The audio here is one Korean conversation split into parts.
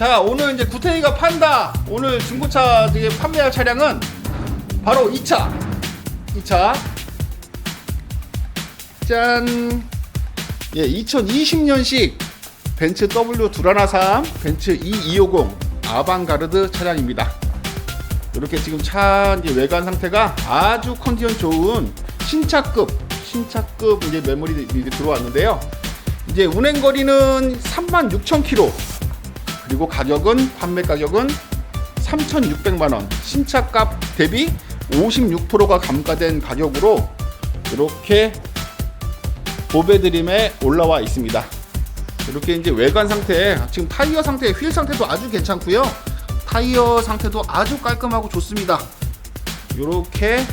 자 오늘 이제 구태이가 판다. 오늘 중고차 되게 판매할 차량은 바로 2차. 2차. 짠. 예, 2020년식 벤츠 W 두라나 3 벤츠 E250 아방가르드 차량입니다. 이렇게 지금 차 이제 외관 상태가 아주 컨디션 좋은 신차급 신차급 이제 메모리 들어왔는데요. 이제 운행 거리는 36,000km 그리고 가격은 판매 가격은 3,600만 원 신차값 대비 56%가 감가된 가격으로 이렇게 보배드림에 올라와 있습니다. 이렇게 이제 외관 상태 지금 타이어 상태 휠 상태도 아주 괜찮고요. 타이어 상태도 아주 깔끔하고 좋습니다. 이렇게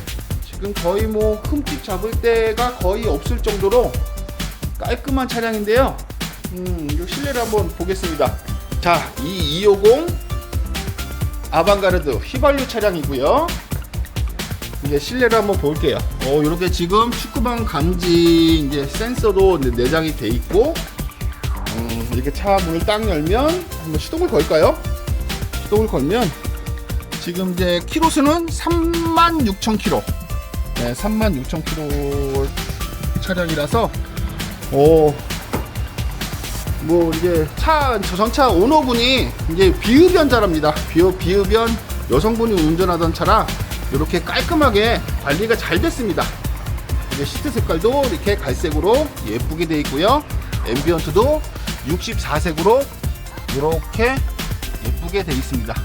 지금 거의 뭐 흠집 잡을 데가 거의 없을 정도로 깔끔한 차량인데요. 음, 이 실내를 한번 보겠습니다. 자, 이 250 아방가르드 휘발유 차량이고요. 이제 실내를 한번 볼게요. 어, 이렇게 지금 축구방 감지 이제 센서도 이제 내장이 돼 있고, 음, 이렇게 차 문을 딱 열면 한번 시동을 걸까요? 시동을 걸면 지금 이제 키로수는 36,000km. 네, 36,000km 차량이라서 오. 뭐 이제 차 저전차 오너분이 이제 비흡연자랍니다. 비흡 비흡연 여성분이 운전하던 차라 이렇게 깔끔하게 관리가 잘 됐습니다. 이제 시트 색깔도 이렇게 갈색으로 예쁘게 되어 있고요. 앰비언트도 64색으로 이렇게 예쁘게 되어 있습니다.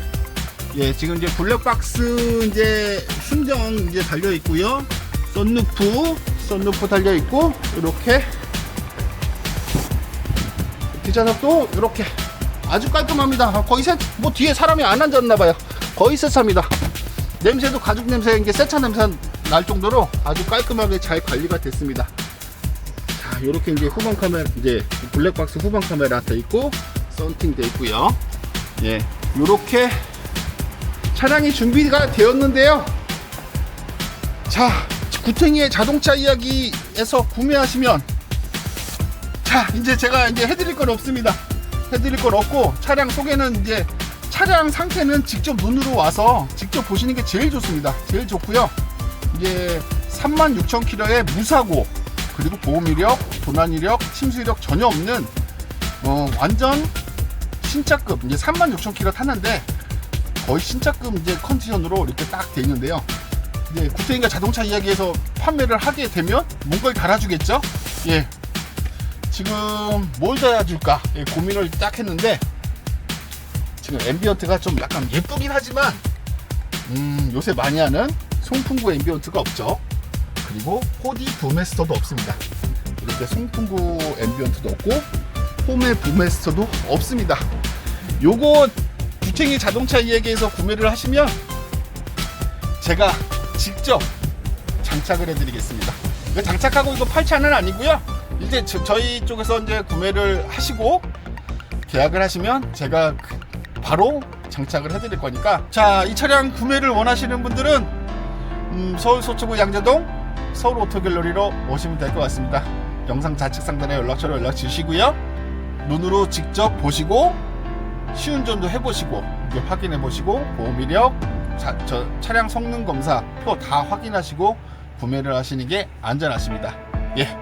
예, 지금 이제 블랙박스 이제 순정 이제 달려 있고요. 썬루프, 썬루프 달려 있고 이렇게 뒷좌석도 이렇게 아주 깔끔합니다. 아, 거의 새, 뭐 뒤에 사람이 안 앉았나 봐요. 거의 새 차입니다. 냄새도 가죽 냄새, 이게 새차 냄새 날 정도로 아주 깔끔하게 잘 관리가 됐습니다. 자, 이렇게 이제 후방 카메라, 이제 블랙박스 후방 카메라 돼 있고 썬팅 돼 있고요. 예, 이렇게 차량이 준비가 되었는데요. 자, 구탱이의 자동차 이야기에서 구매하시면 자, 이제 제가 이제 해드릴 건 없습니다. 해드릴 건 없고 차량 소개는 이제 차량 상태는 직접 눈으로 와서 직접 보시는 게 제일 좋습니다. 제일 좋고요. 이제 36,000km의 무사고 그리고 보험 이력, 도난 이력, 침수 이력 전혀 없는 어, 완전 신차급 이제 36,000km 탔는데 거의 신차급 이제 컨디션으로 이렇게 딱 돼 있는데요. 이제 구태인가 자동차 이야기에서 판매를 하게 되면 뭔가를 달아주겠죠? 예. 지금 뭘 달아줄까 예, 고민을 딱 했는데 지금 앰비언트가 좀 약간 예쁘긴 하지만 음, 요새 많이 하는 송풍구 앰비언트가 없죠. 그리고 호디 부메스터도 없습니다. 이렇게 송풍구 앰비언트도 없고 홈의 부메스터도 없습니다. 요거 주택이 자동차 이야기에서 구매를 하시면 제가 직접 장착을 해드리겠습니다. 장착하고 이거 팔차는 아니고요. 이제 저, 저희 쪽에서 이제 구매를 하시고 계약을 하시면 제가 그- 바로 장착을 해드릴 거니까 자 이 차량 구매를 원하시는 분들은 음, 서울 서초구 양재동 서울 오토갤러리로 오시면 될 것 같습니다. 영상 좌측 상단에 연락처로 연락 주시고요. 눈으로 직접 보시고 시운전도 해보시고 확인해 보시고 보험 이력, 자, 저 차량 성능 검사 표 다 확인하시고 구매를 하시는 게 안전하십니다. 예,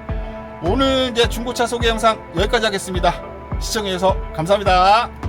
오늘 이제 중고차 소개 영상 여기까지 하겠습니다. 시청해주셔서 감사합니다.